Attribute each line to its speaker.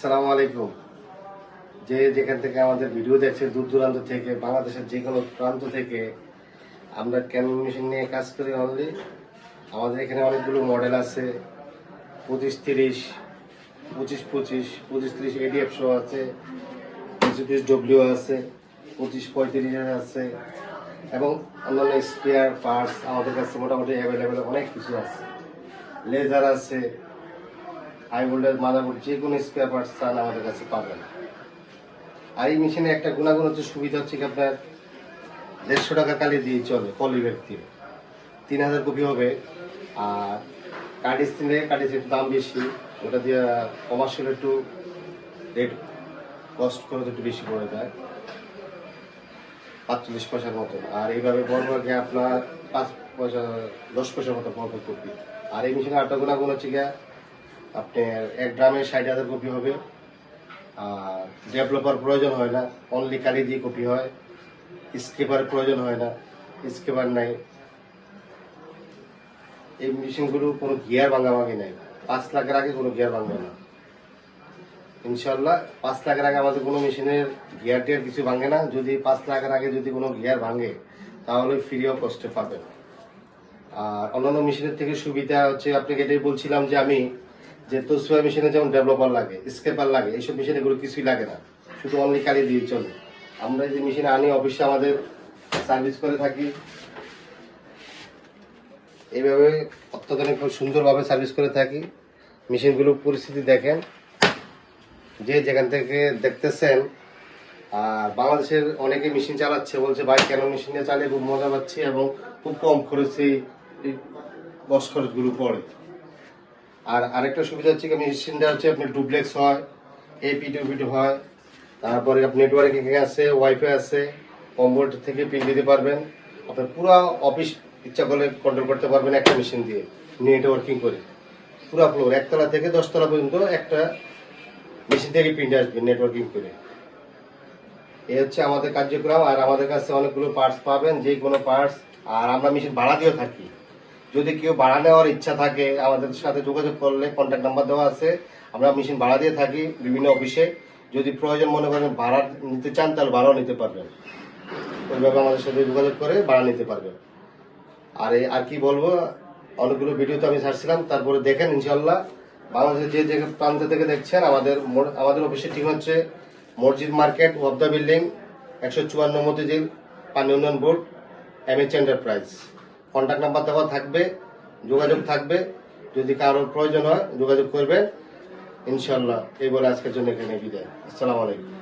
Speaker 1: আসসালামু আলাইকুম। যে যেখান থেকে আমাদের ভিডিও দেখছে, দূর দূরান্ত থেকে, বাংলাদেশের যে কোনো প্রান্ত থেকে, আমরা ক্যানন মেশিন নিয়ে কাজ করি অনলি আমাদের এখানে অনেকগুলো মডেল আছে। পঁচিশ তিরিশ, পঁচিশ পঁচিশ পঁচিশ তিরিশ এডিএফ আছে, পঁচিশ তিরিশ ডব্লিউ আছে, পঁচিশ পঁয়ত্রিশ আছে, এবং অন্যান্য স্পেয়ার পার্টস আমাদের কাছে মোটামুটি অ্যাভেলেবেল অনেক কিছু আছে। লেজার আছে হাই ভোল্টেজ মাদারবোর্ড যে কোনো স্পেয়ার পার্টস চান আমাদের কাছে পাবেন। আর এই মেশিনে একটা গুণাগুণ হচ্ছে সুবিধা হচ্ছে কি আপনার, দেড়শো টাকা কালি দিয়ে চলে পলি ব্যক্তি তিন হাজার কপি হবে, আর কার্ডিস নিলে কার্ডিস একটু দাম বেশি, ওটা দিয়ে কমার্শিয়াল একটু রেট কস্ট করে একটু বেশি পড়ে যায়। পাঁচচল্লিশ পয়সার মতো। আর এইভাবে বড়কে আপনার পাঁচ পয়সা, দশ পয়সার মতো বড় কপি আর এই মেশিনে আটটা গুণাগুণ হচ্ছে গিয়া আপনার এক গ্রামে ষাট হাজার কপি হবে। আর ডেভেলপার প্রয়োজন হয় না অনলি কালি দিয়ে কপি হয়। স্কেপার প্রয়োজন হয় না স্কেপার নাই। এই মেশিনগুলো কোনো গিয়ার ভাঙাভাঙি নাই। পাঁচ লাখের আগে কোনো গিয়ার ভাঙবে না। ইনশাল্লাহ পাঁচ লাখের আগে আমাদের কোনো মেশিনের গিয়ার টিয়ার কিছু ভাঙে না। যদি পাঁচ লাখের আগে যদি কোনো গিয়ার ভাঙে, তাহলে ফ্রি অফ কস্টে পাবেন। আর অন্যান্য মেশিনের থেকে সুবিধা হচ্ছে, আপনাকে এটাই বলছিলাম যে আমি যে তো তসুয়া মেশিনে যেমন ডেভেলপার লাগে স্কেপার লাগে, এইসব মেশিন এগুলো কিছুই লাগে না। শুধু অনলি কালি দিয়ে চলে। আমরা যে মেশিন আনি অফিসে আমাদের সার্ভিস করে থাকি। এইভাবে অত্যাধুনিক সুন্দরভাবে সার্ভিস করে থাকি। মেশিনগুলোর পরিস্থিতি দেখেন। যে যেখান থেকে দেখতেছেন, আর বাংলাদেশের অনেকে মেশিন চালাচ্ছে, বলছে, ভাই, কেন মেশিন চালিয়ে খুব মজা পাচ্ছি এবং খুব কম খরচে এই বস খরচগুলো পড়ে। আর আরেকটা সুবিধা হচ্ছে কি মেশিনটা হচ্ছে আপনার ডুপ্লেক্স হয় এপি টুপিটু হয়, তারপরে নেটওয়ার্কিং আছে ওয়াইফাই আছে কম্পিউটার থেকে পিন দিতে পারবেন। আপনার পুরো অফিস ইচ্ছা করলে কন্ট্রোল করতে পারবেন একটা মেশিন দিয়ে নেটওয়ার্কিং করে। পুরো ফ্লোর একতলা থেকে দশতলা পর্যন্ত একটা মেশিন থেকে প্রিন্ট আসবে নেটওয়ার্কিং করে। এ হচ্ছে আমাদের কার্যক্রম, আর আমাদের কাছে অনেকগুলো পার্টস পাবেন যে কোনো পার্টস আর আমরা মেশিন ভাড়া দিয়েও থাকি। যদি কেউ ভাড়া নেওয়ার ইচ্ছা থাকে, আমাদের সাথে যোগাযোগ করলে কন্ট্যাক্ট নাম্বার দেওয়া আছে। আমরা মেশিন ভাড়া দিয়ে থাকি বিভিন্ন অফিসে যদি প্রয়োজন মনে করেন ভাড়া নিতে চান, তাহলে ভাড়াও নিতে পারবেন। ওইভাবে আমাদের সাথে যোগাযোগ করে ভাড়া নিতে পারবেন। আর এই, আর কি বলব, অনেকগুলো ভিডিও তো আমি ছাড়ছিলাম, তারপরে দেখেন ইনশাল্লাহ বাংলাদেশের যে যে প্রান্ত থেকে দেখছেন, আমাদের আমাদের অফিসের ঠিক হচ্ছে মসজিদ মার্কেট ওয়াবদা বিল্ডিং একশো চুয়ান্ন মতিঝিল পানি উন্নয়ন board M H enterprise contact number দেওয়া থাকবে, যোগাযোগ থাকবে। যদি কারোর প্রয়োজন হয়, যোগাযোগ করবেন। ইনশাল্লাহ এই বলে আজকের জন্য এখানে বিদায়। আসসালামু আলাইকুম।